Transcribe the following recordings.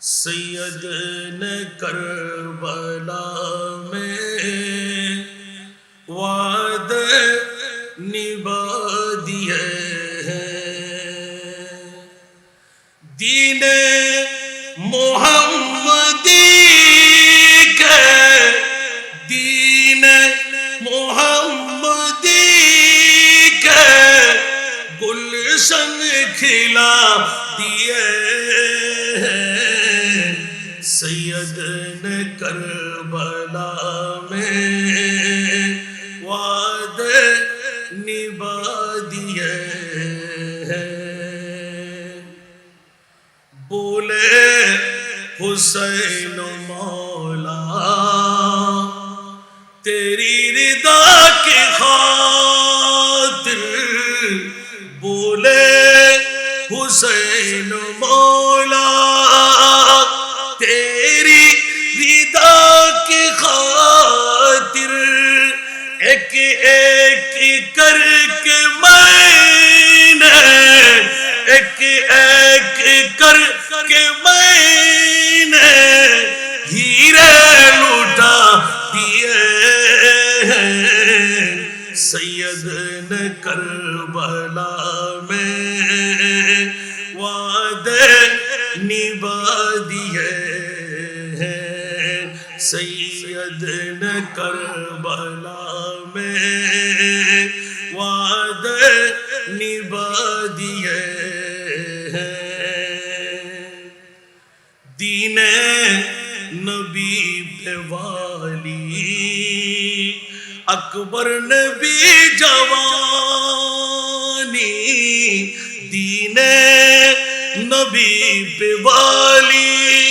سید نے کربلا میں وعدے نبھا دیے ہیں۔ دین محمدی کے دین محمدی کے گلشن کھلا دیے ہیں۔ سید نے کربلا میں وعدے نبھا دیے ہیں۔ بولے حسین مولا، تیری ردا کی خاطر۔ بولے حسین مولا ایک ایک کر کے میں نے ایک ایک کر کے میں نے ہیرے لوٹا دیے سید نے کربلا کربلا میں وعدے نبھا دیے دین نبی پہ والی، اکبر نبی جوانی۔ دین نبی پہ والی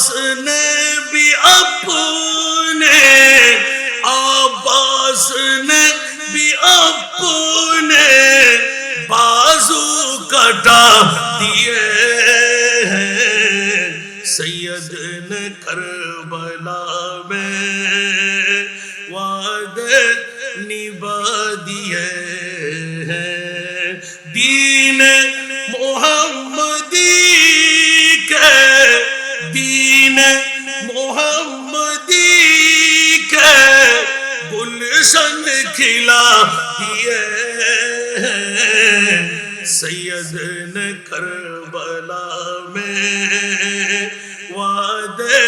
عباس نے بھی اپنے عباس نے بھی اپنے بازو کٹا دیے سید نے کربلا میں وعدے نبھا دیے ہیں۔ گلشن کھلا دیے سید نے کربلا میں وعدے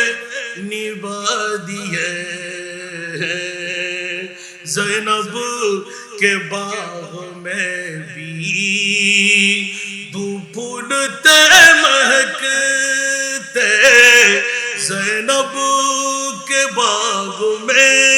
نبھا دیے زینب کے باغ میں بھی دو مہکتے زینب کے باغ میں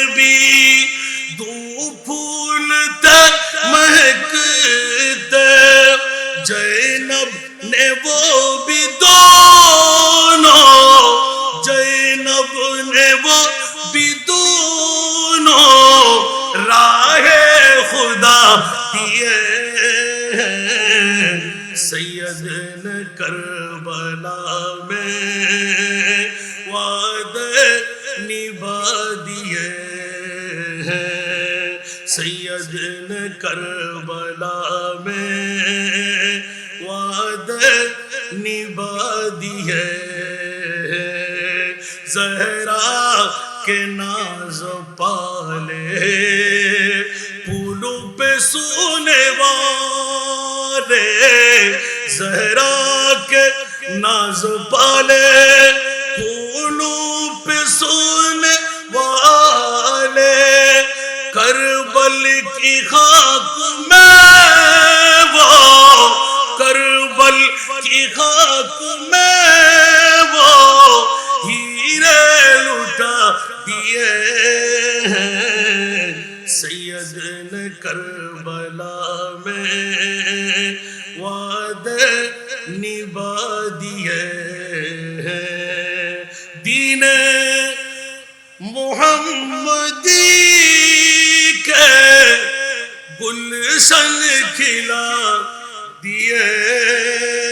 دیے سید نے کربلا میں وعدے نبھا دیے سید نے کربلا میں وعدے نبھا دیے زہرا کے ناز پالے پھولوں پہ سونے رے زہرا کے ناز پالے پھولوں پہ سونے والے، کربل کی خاک میں وہ کربل کی خاک میں سید نے کربلا میں وعدے نبھا دیے دین محمدی کے گلشن کھلا دیے